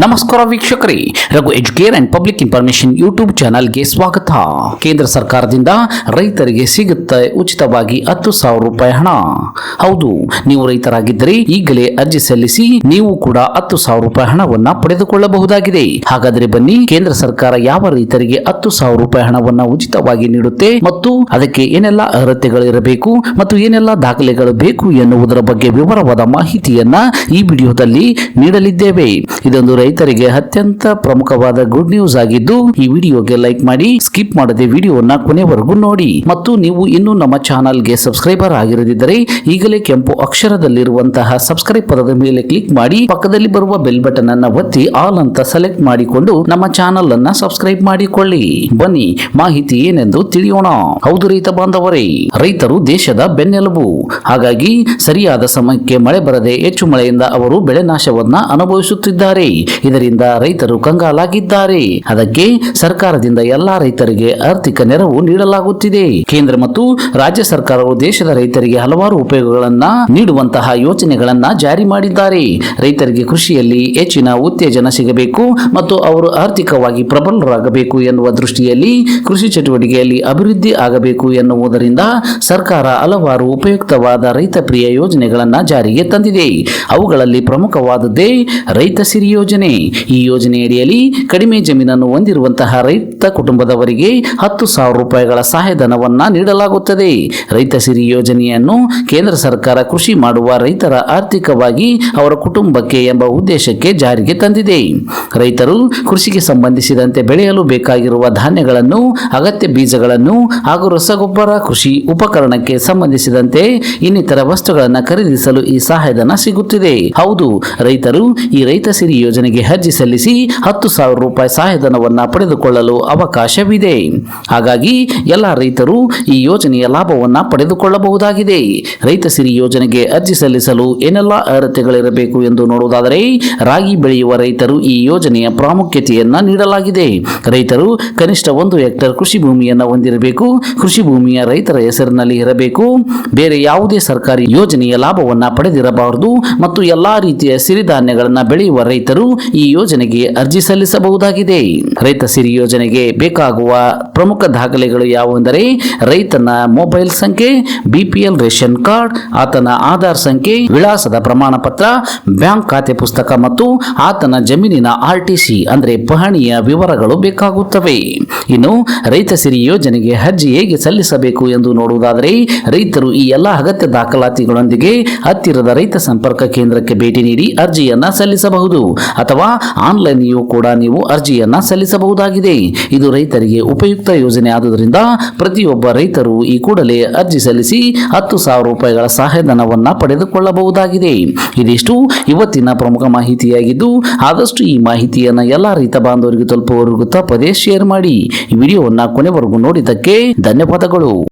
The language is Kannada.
ನಮಸ್ಕಾರ ವೀಕ್ಷಕರೇ. Raghu educare and public information YouTube ಚಾನಲ್ಗೆ ಸ್ವಾಗತ. ಕೇಂದ್ರ ಸರ್ಕಾರದಿಂದ ರೈತರಿಗೆ ಸಿಗುತ್ತೆ ಉಚಿತವಾಗಿ ಹತ್ತು ಸಾವಿರ ರೂಪಾಯಿ ಹಣ. ಹೌದು, ನೀವು ರೈತರಾಗಿದ್ದರೆ ಈಗಲೇ ಅರ್ಜಿ ಸಲ್ಲಿಸಿ ನೀವು ಕೂಡ ಹತ್ತು ಸಾವಿರ ರೂಪಾಯಿ ಹಣವನ್ನ ಪಡೆದುಕೊಳ್ಳಬಹುದಾಗಿದೆ. ಹಾಗಾದರೆ ಬನ್ನಿ, ಕೇಂದ್ರ ಸರ್ಕಾರ ಯಾವ ರೈತರಿಗೆ ಹತ್ತು ಸಾವಿರ ರೂಪಾಯಿ ಹಣವನ್ನ ಉಚಿತವಾಗಿ ನೀಡುತ್ತೆ ಮತ್ತು ಅದಕ್ಕೆ ಏನೆಲ್ಲ ಅರ್ಹತೆಗಳು ಇರಬೇಕು ಮತ್ತು ಏನೆಲ್ಲ ದಾಖಲೆಗಳು ಬೇಕು ಎನ್ನುವುದರ ಬಗ್ಗೆ ವಿವರವಾದ ಮಾಹಿತಿಯನ್ನ ಈ ವಿಡಿಯೋದಲ್ಲಿ ನೀಡಲಿದ್ದೇವೆ. ಇದೊಂದು ರೈತರಿಗೆ ಅತ್ಯಂತ ಪ್ರಮುಖವಾದ ಗುಡ್ ನ್ಯೂಸ್ ಆಗಿದ್ದು, ಈ ವಿಡಿಯೋಗೆ ಲೈಕ್ ಮಾಡಿ ಸ್ಕಿಪ್ ಮಾಡದೆ ವಿಡಿಯೋನ ಕೊನೆವರೆಗೂ ನೋಡಿ. ಮತ್ತು ನೀವು ಇನ್ನೂ ನಮ್ಮ ಚಾನಲ್ಗೆ ಸಬ್ಸ್ಕ್ರೈಬರ್ ಆಗಿರದಿದ್ದರೆ, ಈಗಲೇ ಕೆಂಪು ಅಕ್ಷರದಲ್ಲಿರುವಂತಹ ಸಬ್ಸ್ಕ್ರೈಬ್ ಪದದ ಮೇಲೆ ಕ್ಲಿಕ್ ಮಾಡಿ, ಪಕ್ಕದಲ್ಲಿ ಬರುವ ಬೆಲ್ ಬಟನ್ ಅನ್ನ ಒತ್ತಿ ಆಲ್ ಅಂತ ಸೆಲೆಕ್ಟ್ ಮಾಡಿಕೊಂಡು ನಮ್ಮ ಚಾನಲ್ ಅನ್ನ ಸಬ್ಸ್ಕ್ರೈಬ್ ಮಾಡಿಕೊಳ್ಳಿ. ಬನ್ನಿ, ಮಾಹಿತಿ ಏನೆಂದು ತಿಳಿಯೋಣ. ಹೌದು ರೈತ ಬಾಂಧವರೇ, ರೈತರು ದೇಶದ ಬೆನ್ನೆಲುಬು. ಹಾಗಾಗಿ, ಸರಿಯಾದ ಸಮಯಕ್ಕೆ ಮಳೆ ಬರದೆ ಹೆಚ್ಚು ಮಳೆಯಿಂದ ಅವರು ಬೆಳೆ ನಾಶವನ್ನ ಅನುಭವಿಸುತ್ತಿದ್ದಾರೆ. ಇದರಿಂದ ರೈತರು ಕಂಗಾಲಾಗಿದ್ದಾರೆ. ಅದಕ್ಕೆ ಸರ್ಕಾರದಿಂದ ಎಲ್ಲಾ ರೈತರಿಗೆ ಆರ್ಥಿಕ ನೆರವು ನೀಡಲಾಗುತ್ತಿದೆ. ಕೇಂದ್ರ ಮತ್ತು ರಾಜ್ಯ ಸರ್ಕಾರವು ದೇಶದ ರೈತರಿಗೆ ಹಲವಾರು ಉಪಯೋಗಗಳನ್ನ ನೀಡುವಂತಹ ಯೋಜನೆಗಳನ್ನ ಜಾರಿ ಮಾಡಿದ್ದಾರೆ. ರೈತರಿಗೆ ಕೃಷಿಯಲ್ಲಿ ಹೆಚ್ಚಿನ ಉತ್ತೇಜನ ಸಿಗಬೇಕು ಮತ್ತು ಅವರು ಆರ್ಥಿಕವಾಗಿ ಪ್ರಬಲರಾಗಬೇಕು ಎನ್ನುವ ದೃಷ್ಟಿಯಲ್ಲಿ ಕೃಷಿ ಚಟುವಟಿಕೆಯಲ್ಲಿ ಅಭಿವೃದ್ಧಿ ಆಗಬೇಕು ಎನ್ನುವುದರಿಂದ ಸರ್ಕಾರ ಹಲವಾರು ಉಪಯುಕ್ತವಾದ ರೈತ ಪ್ರಿಯ ಯೋಜನೆಗಳನ್ನ ಜಾರಿಗೆ ತಂದಿದೆ. ಅವುಗಳಲ್ಲಿ ಪ್ರಮುಖವಾದದ್ದೇ ರೈತ ಸಿರಿ ಯೋಜನೆ. ಈ ಯೋಜನೆಯಡಿಯಲ್ಲಿ ಕಡಿಮೆ ಜಮೀನನ್ನು ಹೊಂದಿರುವಂತಹ ರೈತ ಕುಟುಂಬದವರಿಗೆ ಹತ್ತು ಸಾವಿರ ರೂಪಾಯಿಗಳ ಸಹಾಯಧನವನ್ನ ನೀಡಲಾಗುತ್ತದೆ. ರೈತ ಸಿರಿ ಯೋಜನೆಯನ್ನು ಕೇಂದ್ರ ಸರ್ಕಾರ ಕೃಷಿ ಮಾಡುವ ರೈತರ ಆರ್ಥಿಕವಾಗಿ ಅವರ ಕುಟುಂಬಕ್ಕೆ ಎಂಬ ಉದ್ದೇಶಕ್ಕೆ ಜಾರಿಗೆ ತಂದಿದೆ. ರೈತರು ಕೃಷಿಗೆ ಸಂಬಂಧಿಸಿದಂತೆ ಬೆಳೆಯಲು ಬೇಕಾಗಿರುವ ಧಾನ್ಯಗಳನ್ನು, ಅಗತ್ಯ ಬೀಜಗಳನ್ನು ಹಾಗೂ ರಸಗೊಬ್ಬರ, ಕೃಷಿ ಉಪಕರಣಕ್ಕೆ ಸಂಬಂಧಿಸಿದಂತೆ ಇನ್ನಿತರ ವಸ್ತುಗಳನ್ನು ಖರೀದಿಸಲು ಈ ಸಹಾಯಧನ ಸಿಗುತ್ತಿದೆ. ಹೌದು, ರೈತರು ಈ ರೈತ ಸಿರಿ ಯೋಜನೆಗೆ ಅರ್ಜಿ ಸಲ್ಲಿಸಿ ಹತ್ತು ಸಾವಿರ ರೂಪಾಯಿ ಸಹಾಯಧನವನ್ನು ಪಡೆದುಕೊಳ್ಳಲು ಅವಕಾಶವಿದೆ. ಹಾಗಾಗಿ ಎಲ್ಲ ರೈತರು ಈ ಯೋಜನೆಯ ಲಾಭವನ್ನು ಪಡೆದುಕೊಳ್ಳಬಹುದಾಗಿದೆ. ರೈತ ಸಿರಿ ಯೋಜನೆಗೆ ಅರ್ಜಿ ಸಲ್ಲಿಸಲು ಏನೆಲ್ಲ ಅರ್ಹತೆಗಳಿರಬೇಕು ಎಂದು ನೋಡುವುದಾದರೆ, ರಾಗಿ ಬೆಳೆಯುವ ರೈತರು ಈ ಯೋಜನೆಯ ಪ್ರಾಮುಖ್ಯತೆಯನ್ನು ನೀಡಲಾಗಿದೆ. ರೈತರು ಕನಿಷ್ಠ ಒಂದು ಹೆಕ್ಟರ್ ಕೃಷಿ ಭೂಮಿಯನ್ನು ಹೊಂದಿರಬೇಕು. ಕೃಷಿ ಭೂಮಿಯ ರೈತರ ಹೆಸರಿನಲ್ಲಿ ಇರಬೇಕು. ಬೇರೆ ಯಾವುದೇ ಸರ್ಕಾರಿ ಯೋಜನೆಯ ಲಾಭವನ್ನು ಪಡೆದಿರಬಾರದು ಮತ್ತು ಎಲ್ಲಾ ರೀತಿಯ ಸಿರಿಧಾನ್ಯಗಳನ್ನು ಬೆಳೆಯುವ ರೈತರು ಈ ಯೋಜನೆಗೆ ಅರ್ಜಿ ಸಲ್ಲಿಸಬಹುದಾಗಿದೆ. ರೈತ ಸಿರಿ ಯೋಜನೆಗೆ ಬೇಕಾಗುವ ಪ್ರಮುಖ ದಾಖಲೆಗಳು ಯಾವುವೆಂದರೆ ರೈತನ ಮೊಬೈಲ್ ಸಂಖ್ಯೆ ಬಿಪಿಎಲ್ ರೇಷನ್ ಕಾರ್ಡ್, ಆತನ ಆಧಾರ್ ಸಂಖ್ಯೆ, ವಿಳಾಸದ ಪ್ರಮಾಣ ಪತ್ರ ಬ್ಯಾಂಕ್ ಖಾತೆ ಪುಸ್ತಕ ಮತ್ತು ಆತನ ಜಮೀನಿನ ಆರ್ಟಿಸಿ ಅಂದ್ರೆ ಪಹಣಿಯ ವಿವರಗಳು ಬೇಕಾಗುತ್ತವೆ. ಇನ್ನು ರೈತ ಸಿರಿ ಯೋಜನೆಗೆ ಅರ್ಜಿ ಹೇಗೆ ಸಲ್ಲಿಸಬೇಕು ಎಂದು ನೋಡುವುದಾದರೆ ರೈತರು ಈ ಎಲ್ಲ ಅಗತ್ಯ ದಾಖಲಾತಿಗಳೊಂದಿಗೆ ಹತ್ತಿರದ ರೈತ ಸಂಪರ್ಕ ಕೇಂದ್ರಕ್ಕೆ ಭೇಟಿ ನೀಡಿ ಅರ್ಜಿಯನ್ನ ಸಲ್ಲಿಸಬಹುದು. ಅಥವಾ ಆನ್ಲೈನ್ಯೂ ಕೂಡ ನೀವು ಅರ್ಜಿಯನ್ನು ಸಲ್ಲಿಸಬಹುದಾಗಿದೆ. ಇದು ರೈತರಿಗೆ ಉಪಯುಕ್ತ ಯೋಜನೆ ಆದುದರಿಂದ ಪ್ರತಿಯೊಬ್ಬ ರೈತರು ಈ ಕೂಡಲೇ ಅರ್ಜಿ ಸಲ್ಲಿಸಿ ಹತ್ತು ಸಾವಿರ ರೂಪಾಯಿಗಳ ಸಹಾಯಧನವನ್ನು ಪಡೆದುಕೊಳ್ಳಬಹುದಾಗಿದೆ. ಇದಿಷ್ಟು ಇವತ್ತಿನ ಪ್ರಮುಖ ಮಾಹಿತಿಯಾಗಿದ್ದು, ಆದಷ್ಟು ಈ ಮಾಹಿತಿಯನ್ನು ಎಲ್ಲ ರೈತ ಬಾಂಧವರಿಗೆ ತಲುಪುವವರೆಗೂ ತಪ್ಪದೇ ಶೇರ್ ಮಾಡಿ. ಈ ವಿಡಿಯೋವನ್ನು ಕೊನೆವರೆಗೂ ನೋಡಿದ್ದಕ್ಕೆ ಧನ್ಯವಾದಗಳು.